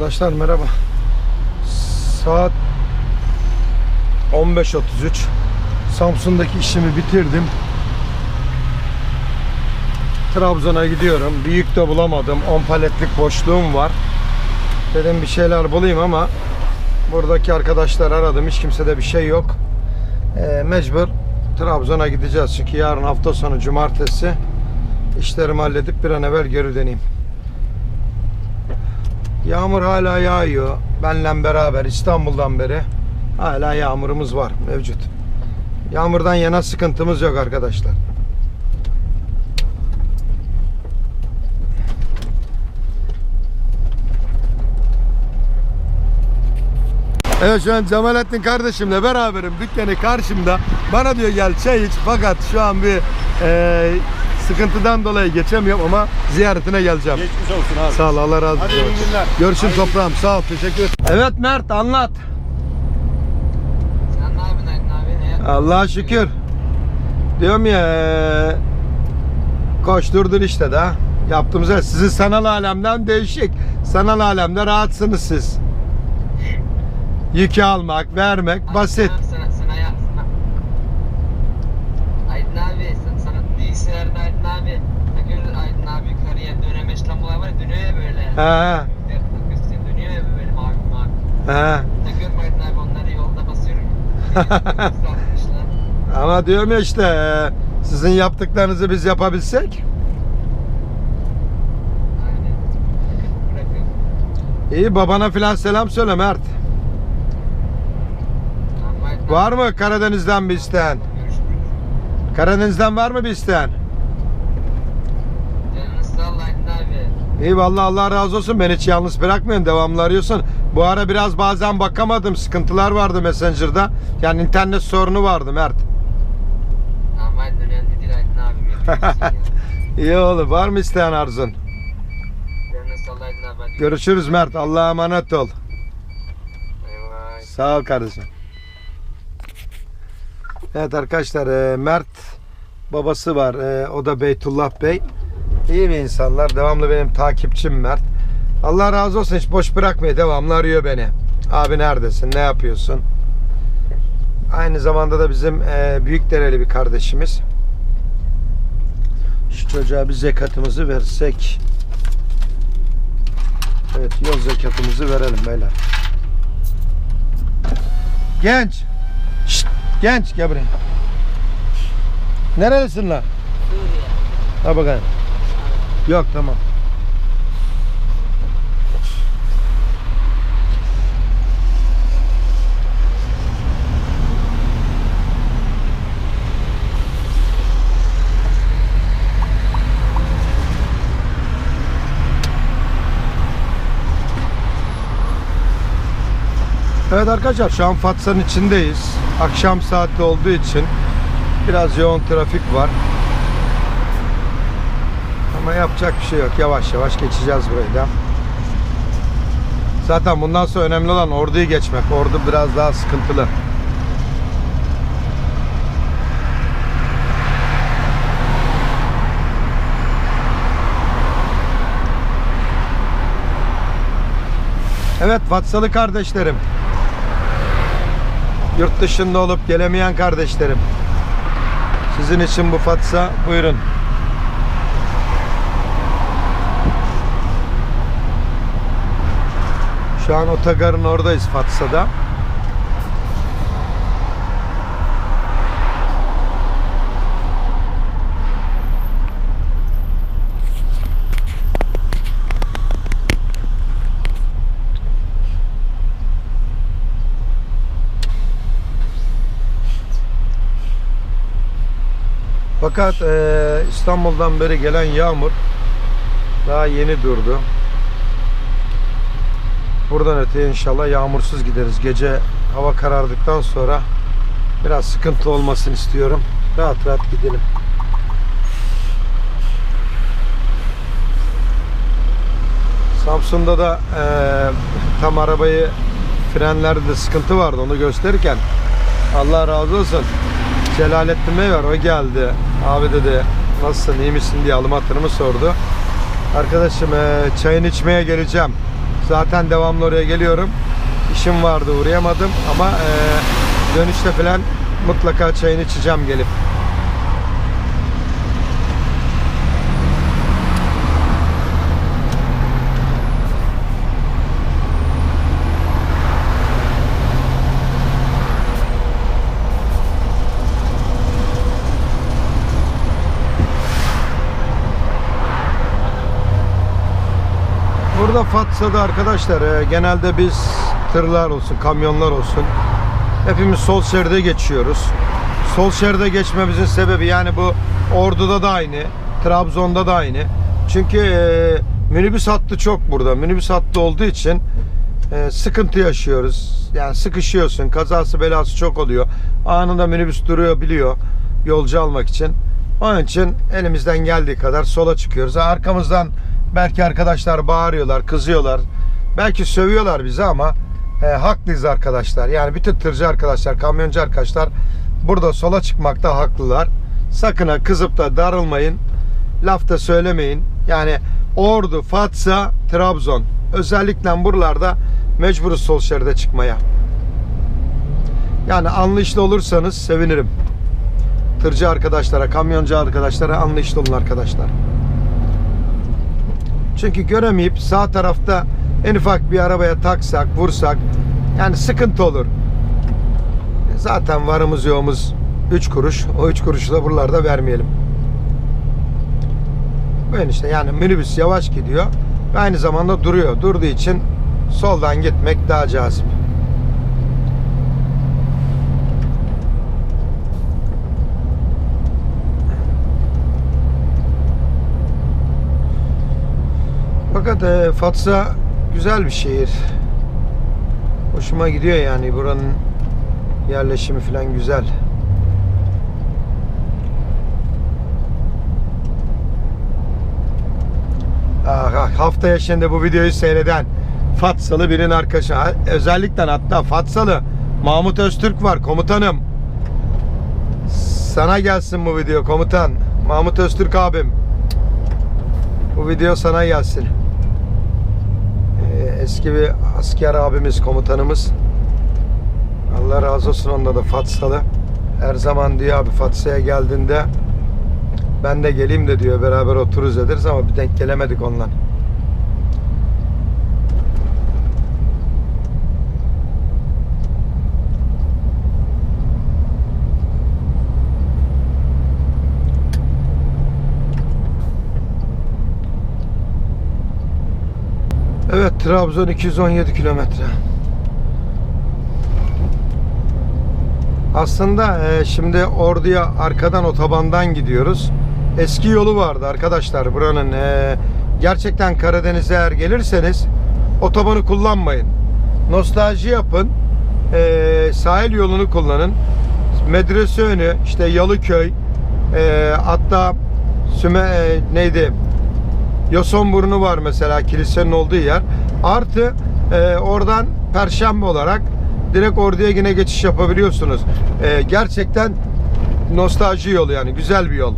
Arkadaşlar merhaba. Saat 15.33. Samsun'daki işimi bitirdim. Trabzon'a gidiyorum. Büyük de bulamadım. 10 paletlik boşluğum var. Dedim bir şeyler bulayım ama buradaki arkadaşlar aradım. Hiç kimsede bir şey yok. Ee, mecbur Trabzon'a gideceğiz. Çünkü yarın hafta sonu cumartesi işlerimi halledip bir an evvel geri döneyim. Yağmur hala yağıyor. Benle beraber İstanbul'dan beri hala yağmurumuz var mevcut. Yağmurdan yana sıkıntımız yok arkadaşlar. Evet şu an Cemalettin kardeşimle beraberim. Dükkanı karşımda. Bana diyor gel çay iç. Fakat şu an bir eee, sıkıntıdan dolayı geçemiyorum ama ziyaretine geleceğim. Geçmiş olsun abi. Sağ ol Allah razı olsun. Hadi iyi günler. Görüşürüz Hayırlı- toprağım sağ ol teşekkür ederim. Evet Mert anlat. Sen ne yapıyorsun Aydın abi? Ne Allah'a şükür. Diyorum ya koşturdun işte de. Yaptığımız her sizin sanal alemden değişik. Sanal alemde rahatsınız siz. Yükü almak, vermek basit. Sana, sana, sana ya, sana. Aydın abi, sana, sana bilgisayarda Aydın abi. Takıyoruz Aydın abi yukarıya dönemeç lambalar var ya Takıyorsun ya, dönüyor ya böyle mavi mavi. he. Takıyorum Aydın abi onları yolda basıyorum. Satmışlar. Ama diyorum ya işte eee, sizin yaptıklarınızı biz yapabilsek. İyi babana filan selam söyle Mert. Var mı Karadeniz'den bir isteyen? Karadeniz'den var mı bir isteyen? Canınız sağ ol Aydın vallahi Allah razı olsun. Beni hiç yalnız bırakmıyorsun. Devamlı arıyorsun. Bu ara biraz bazen bakamadım. Sıkıntılar vardı Messenger'da. Yani internet sorunu vardı Mert. Aydın önemli değil Aydın abi. Görüşürüz. İyi oğlum. Var mı isteyen arzun? Görüşürüz Mert. Allah'a emanet ol. Sağ ol kardeşim. Evet arkadaşlar e, Mert babası var. E, O da Beytullah Bey. İyi bir insanlar. Devamlı benim takipçim Mert. Allah razı olsun hiç boş bırakmıyor. Devamlı arıyor beni. Abi neredesin? Ne yapıyorsun? Aynı zamanda da bizim e, Büyükdereli bir kardeşimiz. Şu çocuğa bir zekatımızı versek. Evet yol zekatımızı verelim beyler. Genç. Şşt, genç gel buraya. Nerelisin lan? Suriye. Ha bakayım. Yok tamam. Evet arkadaşlar şu an Fatsa'nın içindeyiz. Akşam saati olduğu için biraz yoğun trafik var. Ama yapacak bir şey yok. Yavaş yavaş geçeceğiz burayı da. Zaten bundan sonra önemli olan orduyu geçmek. Ordu biraz daha sıkıntılı. Evet Fatsalı kardeşlerim. Yurt dışında olup gelemeyen kardeşlerim. Sizin için bu Fatsa buyurun. Şu an otogarın oradayız Fatsa'da. Fakat eee, İstanbul'dan beri gelen yağmur daha yeni durdu. Buradan öteye inşallah yağmursuz gideriz. Gece hava karardıktan sonra biraz sıkıntı olmasını istiyorum. Rahat rahat gidelim. Samsun'da da eee, tam arabayı frenlerde de sıkıntı vardı onu gösterirken Allah razı olsun Celalettin Bey var o geldi abi dedi nasılsın iyi misin diye alım hatırımı sordu arkadaşım eee çayını içmeye geleceğim Zaten devamlı oraya geliyorum. İşim vardı uğrayamadım ama e, dönüşte falan mutlaka çayını içeceğim gelip. Burada Fatsa'da arkadaşlar e, genelde biz tırlar olsun, kamyonlar olsun hepimiz sol şeride geçiyoruz. Sol şeride geçmemizin sebebi yani bu Ordu'da da aynı, Trabzon'da da aynı. Çünkü e, minibüs hattı çok burada. Minibüs hattı olduğu için e, sıkıntı yaşıyoruz. Yani sıkışıyorsun, kazası belası çok oluyor. Anında minibüs duruyor biliyor yolcu almak için. Onun için elimizden geldiği kadar sola çıkıyoruz. Arkamızdan belki arkadaşlar bağırıyorlar, kızıyorlar. Belki sövüyorlar bizi ama e, haklıyız arkadaşlar. Yani bütün tırcı arkadaşlar, kamyoncu arkadaşlar burada sola çıkmakta haklılar. Sakın ha kızıp da darılmayın. Laf da söylemeyin. Yani Ordu, Fatsa, Trabzon. Özellikle buralarda mecburuz sol şeride çıkmaya. Yani anlayışlı olursanız sevinirim. Tırcı arkadaşlara, kamyoncu arkadaşlara anlayışlı olun arkadaşlar. Çünkü göremeyip sağ tarafta en ufak bir arabaya taksak, vursak yani sıkıntı olur. Zaten varımız yoğumuz 3 kuruş. O 3 kuruşu da buralarda vermeyelim. Böyle işte yani minibüs yavaş gidiyor ve aynı zamanda duruyor. Durduğu için soldan gitmek daha cazip. Fakat e, Fatsa güzel bir şehir. Hoşuma gidiyor yani buranın yerleşimi falan güzel. Ah, ah, haftaya şimdi bu videoyu seyreden Fatsalı birinin arkadaşı özellikle hatta Fatsalı Mahmut Öztürk var komutanım. Sana gelsin bu video komutan. Mahmut Öztürk abim. Bu video sana gelsin. Eski bir asker abimiz, komutanımız. Allah razı olsun onda da Fatsalı. Her zaman diyor abi Fatsa'ya geldiğinde ben de geleyim de diyor beraber otururuz ederiz ama bir denk gelemedik ondan. Evet Trabzon 217 kilometre. Aslında e, şimdi Ordu'ya arkadan otobandan gidiyoruz. Eski yolu vardı arkadaşlar buranın. E, gerçekten Karadeniz'e eğer gelirseniz otobanı kullanmayın. Nostalji yapın. E, sahil yolunu kullanın. Medrese önü, işte Yalıköy, e, hatta Süme e, neydi? Yosunburnu var mesela kilisenin olduğu yer. Artı e, oradan Perşembe olarak direkt orduya yine geçiş yapabiliyorsunuz. E, gerçekten nostalji yolu yani güzel bir yol.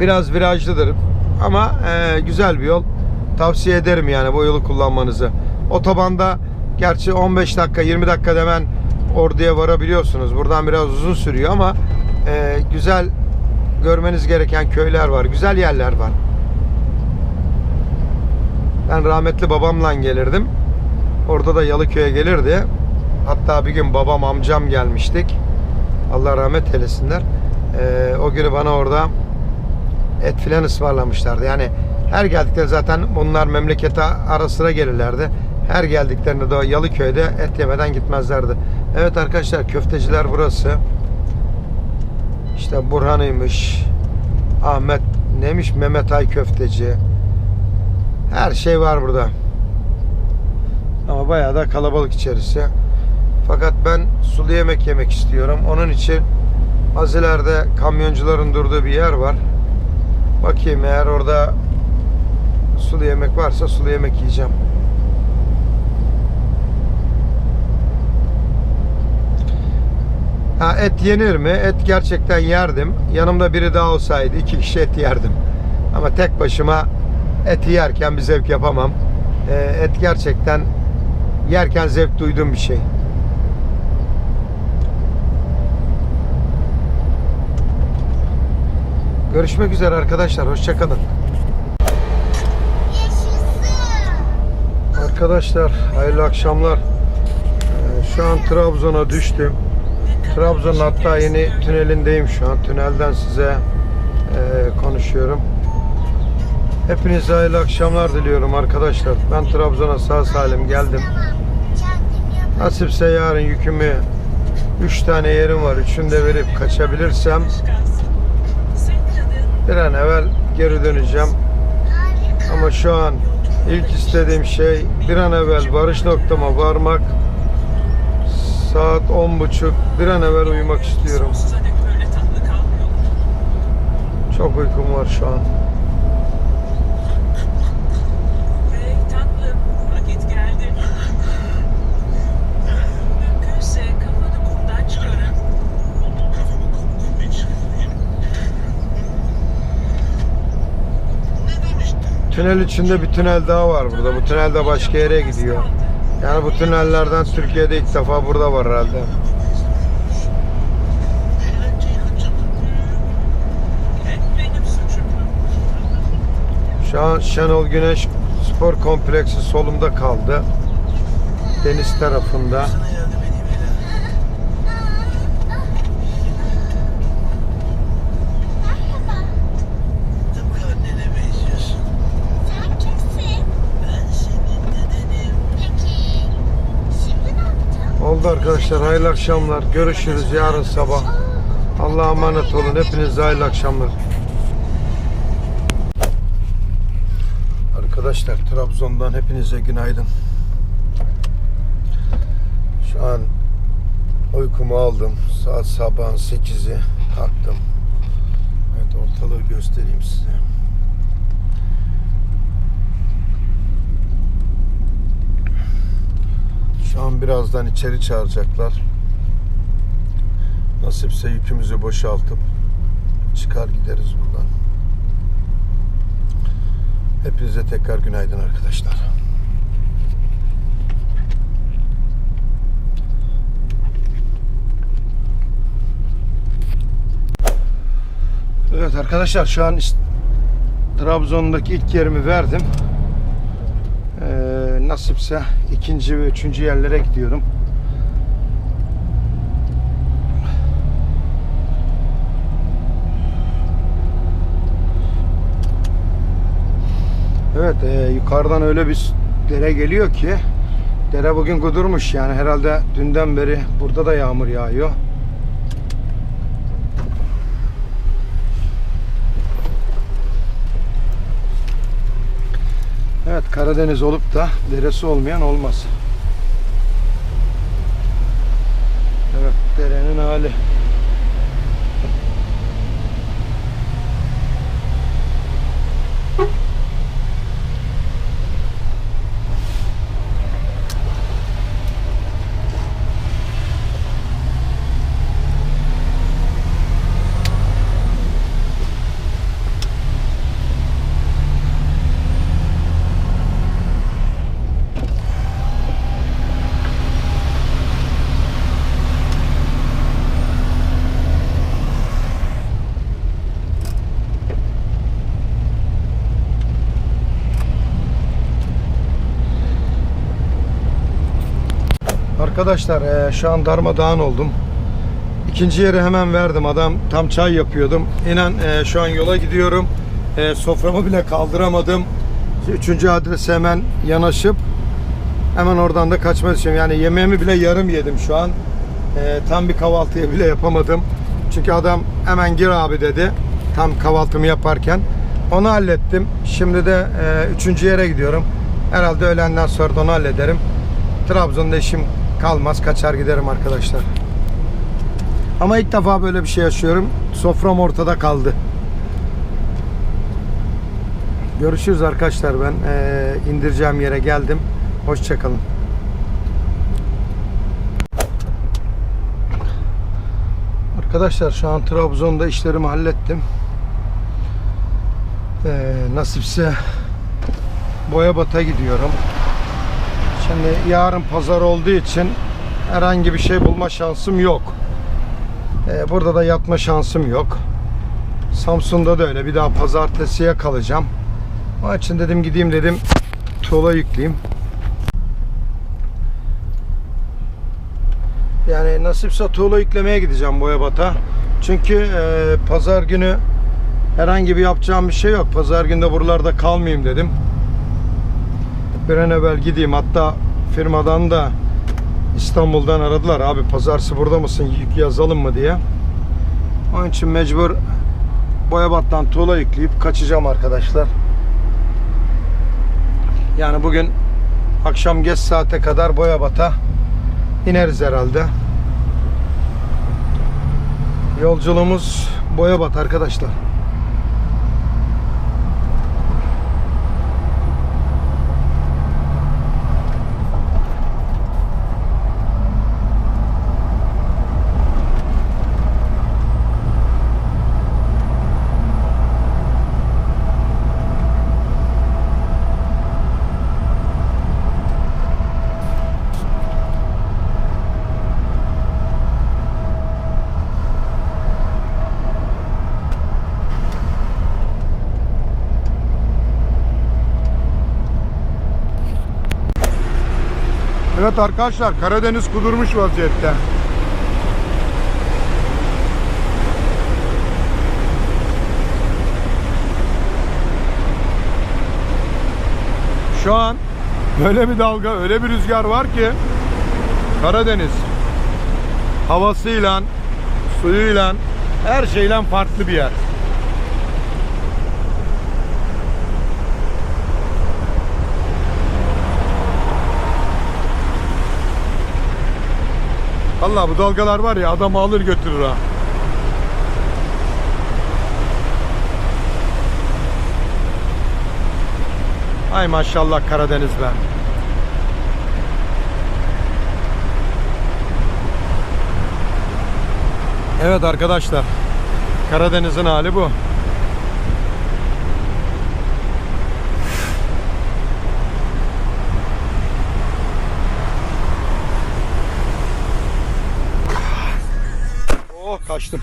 Biraz virajlıdır ama e, güzel bir yol. Tavsiye ederim yani bu yolu kullanmanızı. Otobanda gerçi 15 dakika 20 dakika hemen orduya varabiliyorsunuz. Buradan biraz uzun sürüyor ama e, güzel görmeniz gereken köyler var. Güzel yerler var. Ben rahmetli babamla gelirdim. Orada da Yalıköy'e gelirdi. Hatta bir gün babam amcam gelmiştik. Allah rahmet eylesinler. Ee, o günü bana orada et filan ısmarlamışlardı. Yani her geldikleri zaten bunlar memlekete ara sıra gelirlerdi. Her geldiklerinde de Yalıköy'de et yemeden gitmezlerdi. Evet arkadaşlar köfteciler burası. İşte Burhan'ıymış. Ahmet neymiş Mehmet Ay köfteci. Her şey var burada. Ama bayağı da kalabalık içerisi. Fakat ben sulu yemek yemek istiyorum. Onun için az ileride kamyoncuların durduğu bir yer var. Bakayım eğer orada sulu yemek varsa sulu yemek yiyeceğim. Ha, et yenir mi? Et gerçekten yerdim. Yanımda biri daha olsaydı iki kişi et yerdim. Ama tek başıma eti yerken bir zevk yapamam. Ee, et gerçekten yerken zevk duyduğum bir şey. Görüşmek üzere arkadaşlar. Hoşçakalın. Arkadaşlar hayırlı akşamlar. Ee, Şu an Trabzon'a düştüm. Trabzon'un hatta yeni tünelindeyim şu an. Tünelden size e, konuşuyorum. Hepinize hayırlı akşamlar diliyorum arkadaşlar. Ben Trabzon'a sağ salim geldim. Nasipse yarın yükümü 3 tane yerim var. Üçünü de verip kaçabilirsem bir an evvel geri döneceğim. Ama şu an ilk istediğim şey bir an evvel varış noktama varmak. Saat 10.30 bir an evvel uyumak istiyorum. Çok uykum var şu an. Tünel içinde bir tünel daha var burada. Bu tünel de başka yere gidiyor. Yani bu tünellerden Türkiye'de ilk defa burada var herhalde. Şu an Şenol Güneş Spor Kompleksi solumda kaldı. Deniz tarafında. Oldu arkadaşlar. Hayırlı akşamlar. Görüşürüz yarın sabah. Allah'a emanet olun. Hepinize hayırlı akşamlar. Arkadaşlar Trabzon'dan hepinize günaydın. Şu an uykumu aldım. Saat sabahın 8'i kalktım. Evet ortalığı göstereyim size. Şu an birazdan içeri çağıracaklar. Nasipse yükümüzü boşaltıp çıkar gideriz buradan. Hepinize tekrar günaydın arkadaşlar. Evet arkadaşlar şu an Trabzon'daki ilk yerimi verdim. Nasipse ikinci ve üçüncü yerlere gidiyorum. Evet e, yukarıdan öyle bir dere geliyor ki dere bugün kudurmuş yani herhalde dünden beri burada da yağmur yağıyor. Evet Karadeniz olup da deresi olmayan olmaz. Evet derenin hali. Arkadaşlar eee, şu an darmadağın oldum. İkinci yeri hemen verdim. Adam tam çay yapıyordum. İnan eee, şu an yola gidiyorum. Eee, soframı bile kaldıramadım. Üçüncü adrese hemen yanaşıp hemen oradan da kaçmayı düşünüyorum. Yani yemeğimi bile yarım yedim şu an. Eee, tam bir kahvaltıya bile yapamadım. Çünkü adam hemen gir abi dedi. Tam kahvaltımı yaparken. Onu hallettim. Şimdi de eee, üçüncü yere gidiyorum. Herhalde öğlenden sonra da onu hallederim. Trabzon'da işim kalmaz. Kaçar giderim arkadaşlar. Ama ilk defa böyle bir şey yaşıyorum. Sofram ortada kaldı. Görüşürüz arkadaşlar. Ben eee, indireceğim yere geldim. Hoşçakalın. Arkadaşlar şu an Trabzon'da işlerimi hallettim. Eee, nasipse Boyabat'a gidiyorum. Şimdi yarın pazar olduğu için herhangi bir şey bulma şansım yok. Ee, burada da yatma şansım yok. Samsun'da da öyle. Bir daha pazartesiye kalacağım. Onun için dedim gideyim dedim tuğla yükleyeyim. Yani nasipse tuğla yüklemeye gideceğim Boyabat'a. Çünkü e, pazar günü herhangi bir yapacağım bir şey yok. Pazar günü de buralarda kalmayayım dedim. Bir an evvel gideyim. Hatta firmadan da İstanbul'dan aradılar. Abi pazarsı burada mısın? Yük yazalım mı diye. Onun için mecbur Boyabat'tan tuğla yükleyip kaçacağım arkadaşlar. Yani bugün akşam geç saate kadar Boyabat'a ineriz herhalde. Yolculuğumuz Boyabat arkadaşlar. Evet arkadaşlar Karadeniz kudurmuş vaziyette. Şu an öyle bir dalga, öyle bir rüzgar var ki Karadeniz havasıyla, suyuyla, her şeyle farklı bir yer. Allah bu dalgalar var ya adamı alır götürür ha. Ay maşallah Karadeniz be. Evet arkadaşlar. Karadeniz'in hali bu. Kaçtım.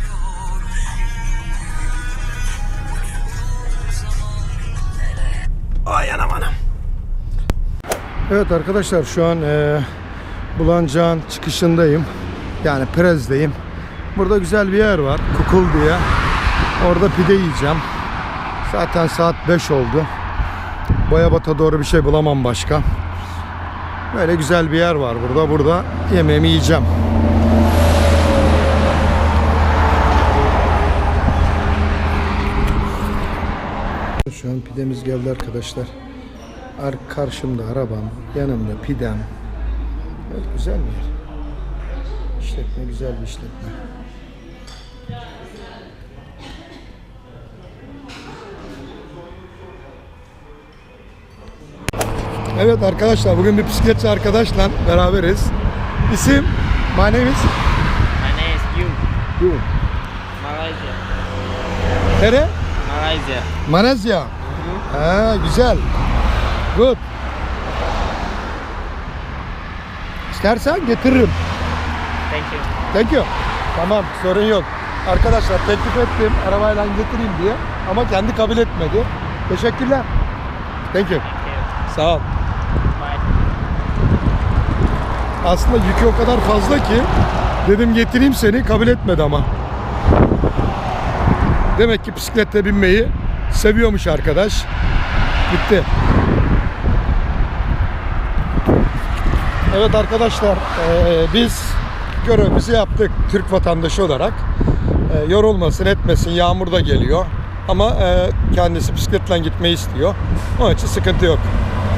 Ay anam anam. Evet arkadaşlar şu an e, Bulancağın çıkışındayım. Yani Prez'deyim. Burada güzel bir yer var. Kukul diye. Orada pide yiyeceğim. Zaten saat 5 oldu. Boyabat'a doğru bir şey bulamam başka. Böyle güzel bir yer var burada. Burada yemeğimi yiyeceğim. Şu an pidemiz geldi arkadaşlar. Ar karşımda arabam, yanımda pidem. Evet güzel bir yer. İşletme güzel bir işletme. Evet arkadaşlar bugün bir bisikletçi arkadaşla beraberiz. İsim? My name is? My name is Yu. Yu. Malaysia. Nere? Malaysia. Malezya. Ha, güzel. Good. İstersen getiririm. Thank you. Thank you. Tamam sorun yok. Arkadaşlar teklif ettim arabayla getireyim diye ama kendi kabul etmedi. Teşekkürler. Thank you. Thank you. Sağ ol. Bye. Aslında yükü o kadar fazla ki dedim getireyim seni kabul etmedi ama. Demek ki bisiklette binmeyi seviyormuş arkadaş. Gitti. Evet arkadaşlar eee, biz görevimizi yaptık Türk vatandaşı olarak. Eee, yorulmasın etmesin yağmur da geliyor. Ama eee, kendisi bisikletle gitmeyi istiyor. Onun için sıkıntı yok.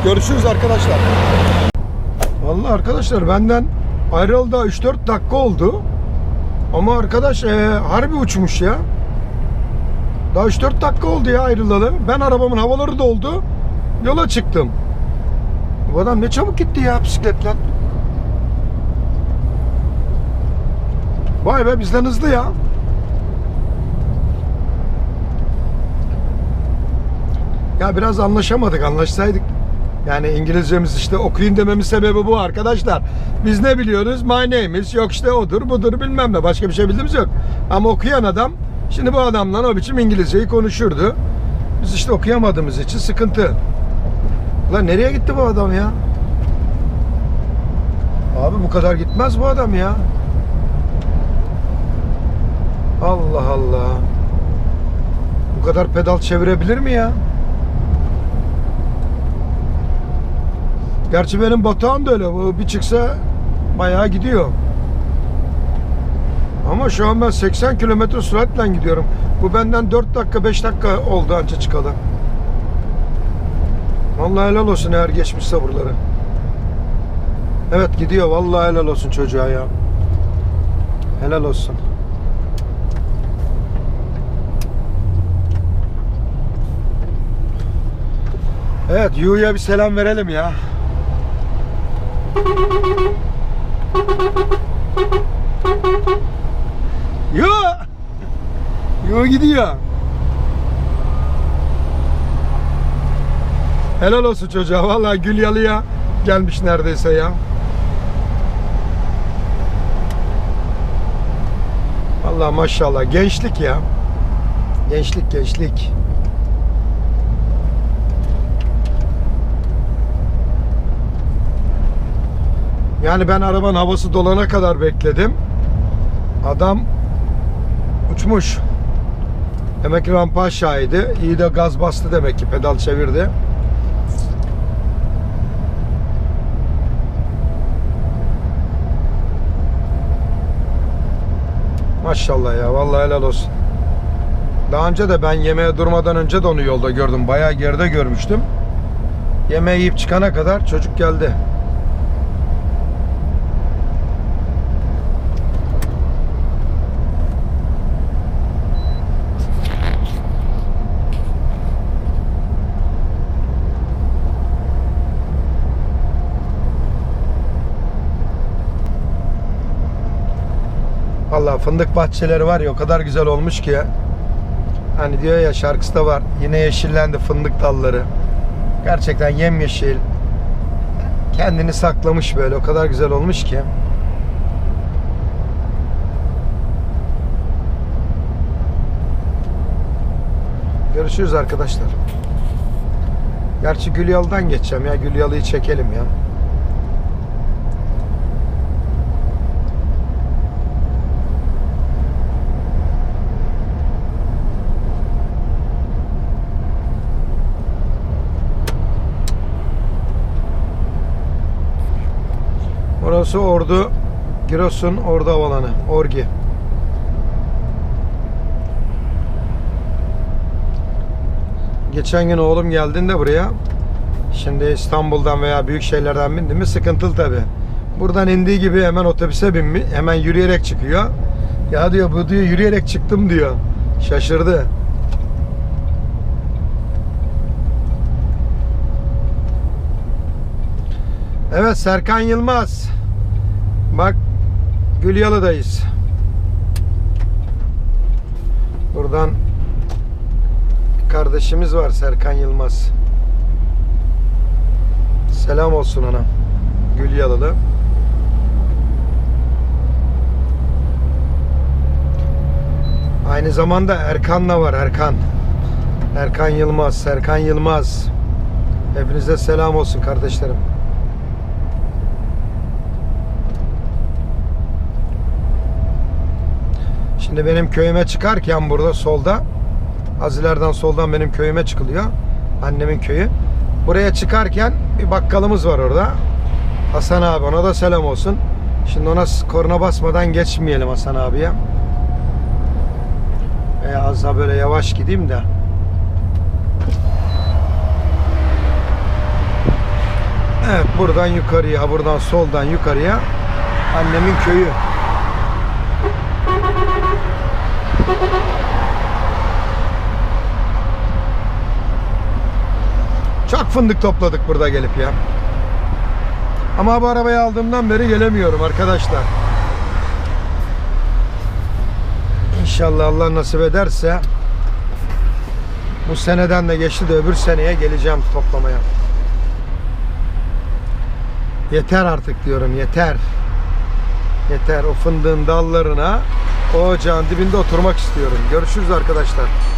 Görüşürüz arkadaşlar. Vallahi arkadaşlar benden ayrıldı da 3-4 dakika oldu. Ama arkadaş eee, harbi uçmuş ya. Daha 3-4 dakika oldu ya ayrılalı. Ben arabamın havaları doldu. Yola çıktım. Bu adam ne çabuk gitti ya bisikletle. Vay be bizden hızlı ya. Ya biraz anlaşamadık. Anlaşsaydık Yani İngilizcemiz işte okuyun dememin sebebi bu arkadaşlar. Biz ne biliyoruz? My name is yok işte odur budur bilmem ne. Başka bir şey bildiğimiz yok. Ama okuyan adam şimdi bu adamla o biçim İngilizceyi konuşurdu. Biz işte okuyamadığımız için sıkıntı. Lan nereye gitti bu adam ya? Abi bu kadar gitmez bu adam ya. Allah Allah. Bu kadar pedal çevirebilir mi ya? Gerçi benim batağım da öyle. Bu bir çıksa bayağı gidiyor. Ama şu an ben 80 kilometre süratle gidiyorum. Bu benden 4 dakika 5 dakika oldu anca çıkalı. Vallahi helal olsun eğer geçmişse buraları. Evet gidiyor. Vallahi helal olsun çocuğa ya. Helal olsun. Evet Yu'ya bir selam verelim ya. Yu gidiyor. Helal olsun çocuğa. Vallahi Gülyalı'ya gelmiş neredeyse ya. Vallahi maşallah gençlik ya. Gençlik gençlik. Yani ben arabanın havası dolana kadar bekledim. Adam uçmuş. Demek ki rampa aşağıydı. İyi de gaz bastı demek ki pedal çevirdi. Maşallah ya vallahi helal olsun. Daha önce de ben yemeğe durmadan önce de onu yolda gördüm. Bayağı geride görmüştüm. Yemeği yiyip çıkana kadar çocuk geldi. Vallahi fındık bahçeleri var ya o kadar güzel olmuş ki. Hani diyor ya şarkısı da var. Yine yeşillendi fındık dalları. Gerçekten yemyeşil. Kendini saklamış böyle. O kadar güzel olmuş ki. Görüşürüz arkadaşlar. Gerçi Gülyalı'dan geçeceğim ya. Gülyalı'yı çekelim ya. Orası Ordu, Giresun Ordu Havalanı, Orgi. Geçen gün oğlum geldiğinde buraya, şimdi İstanbul'dan veya büyük şehirlerden bindi mi sıkıntılı tabi. Buradan indiği gibi hemen otobüse binmiş, hemen yürüyerek çıkıyor. Ya diyor bu diyor yürüyerek çıktım diyor. Şaşırdı. Evet Serkan Yılmaz. Gülyalı'dayız. Buradan kardeşimiz var Serkan Yılmaz. Selam olsun ona. Gülyalılı. Aynı zamanda Erkan'la var Erkan. Erkan Yılmaz, Serkan Yılmaz. Hepinize selam olsun kardeşlerim. Şimdi benim köyüme çıkarken burada solda az ileriden soldan benim köyüme çıkılıyor. Annemin köyü. Buraya çıkarken bir bakkalımız var orada. Hasan abi ona da selam olsun. Şimdi ona korna basmadan geçmeyelim Hasan abiye. E, az daha böyle yavaş gideyim de. Evet buradan yukarıya, buradan soldan yukarıya annemin köyü. Çok fındık topladık burada gelip ya. Ama bu arabayı aldığımdan beri gelemiyorum arkadaşlar. İnşallah Allah nasip ederse bu seneden de geçti de öbür seneye geleceğim toplamaya. Yeter artık diyorum yeter. Yeter o fındığın dallarına o ocağın dibinde oturmak istiyorum. Görüşürüz arkadaşlar.